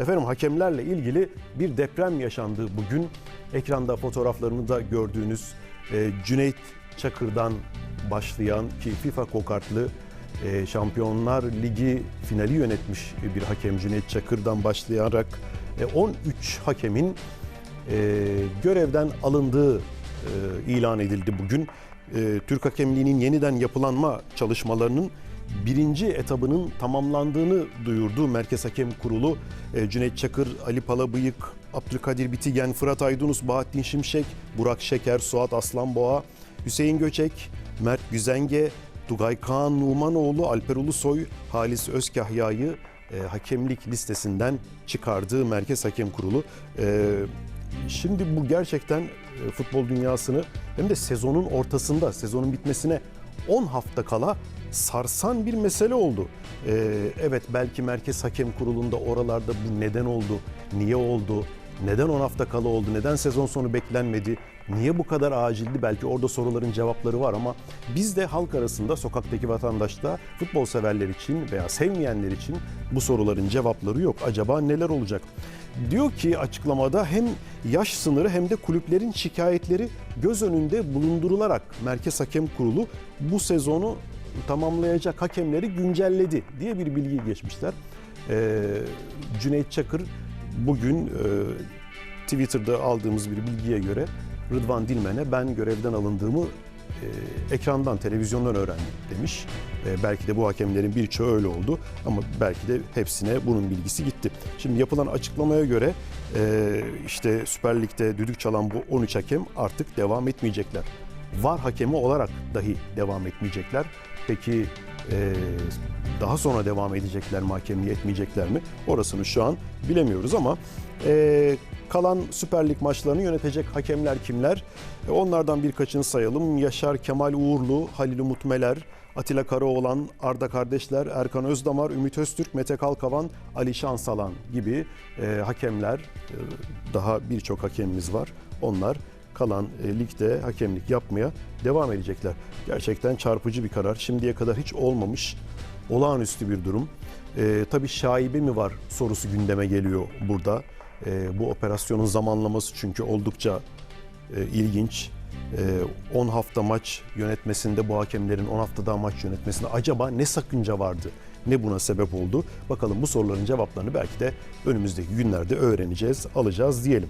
Efendim hakemlerle ilgili bir deprem yaşandı bugün. Ekranda fotoğraflarını da gördüğünüz e, Cüneyt Çakır'dan başlayan ki FIFA kokartlı e, Şampiyonlar Ligi finali yönetmiş bir hakem Cüneyt Çakır'dan başlayarak e, 13 hakemin e, görevden alındığı e, ilan edildi bugün. E, Türk hakemliğinin yeniden yapılanma çalışmalarının birinci etabının tamamlandığını duyurdu Merkez Hakem Kurulu. E, Cüneyt Çakır, Ali Palabıyık, Abdülkadir Bitigen, Fırat Aydınus, Bahattin Şimşek, Burak Şeker, Suat Aslanboğa, Hüseyin Göçek, Mert Güzenge, Tugay Kaan Numanoğlu, Alper Ulusoy, Halis Özkahya'yı e, hakemlik listesinden çıkardığı Merkez Hakem Kurulu. E, şimdi bu gerçekten e, futbol dünyasını hem de sezonun ortasında, sezonun bitmesine 10 hafta kala sarsan bir mesele oldu. E, evet belki Merkez Hakem Kurulu'nda oralarda bu neden oldu, niye oldu, neden 10 hafta kala oldu, neden sezon sonu beklenmedi, niye bu kadar acildi belki orada soruların cevapları var ama biz de halk arasında sokaktaki vatandaşta futbol severler için veya sevmeyenler için bu soruların cevapları yok. Acaba neler olacak? Diyor ki açıklamada hem yaş sınırı hem de kulüplerin şikayetleri göz önünde bulundurularak Merkez Hakem Kurulu bu sezonu tamamlayacak hakemleri güncelledi diye bir bilgi geçmişler. Ee, Cüneyt Çakır bugün e, Twitter'da aldığımız bir bilgiye göre Rıdvan Dilmen'e ben görevden alındığımı e, ekrandan, televizyondan öğrendim demiş. E, belki de bu hakemlerin birçoğu öyle oldu ama belki de hepsine bunun bilgisi gitti. Şimdi yapılan açıklamaya göre e, işte Süper Lig'de düdük çalan bu 13 hakem artık devam etmeyecekler. VAR hakemi olarak dahi devam etmeyecekler. Peki e, daha sonra devam edecekler mi, hakemliği etmeyecekler mi? Orasını şu an bilemiyoruz ama e, kalan Süper Lig maçlarını yönetecek hakemler kimler? E, onlardan birkaçını sayalım. Yaşar Kemal Uğurlu, Halil Umut Meler, Atilla Karaoğlan, Arda Kardeşler, Erkan Özdamar, Ümit Öztürk, Mete Kalkavan, Ali Şansalan gibi e, hakemler, e, daha birçok hakemimiz var. Onlar kalan e, ligde hakemlik yapmaya devam edecekler. Gerçekten çarpıcı bir karar. Şimdiye kadar hiç olmamış olağanüstü bir durum. E, tabii şaibe mi var sorusu gündeme geliyor burada. E, bu operasyonun zamanlaması çünkü oldukça e, ilginç. E, 10 hafta maç yönetmesinde bu hakemlerin 10 hafta daha maç yönetmesinde acaba ne sakınca vardı? Ne buna sebep oldu? Bakalım bu soruların cevaplarını belki de önümüzdeki günlerde öğreneceğiz, alacağız diyelim.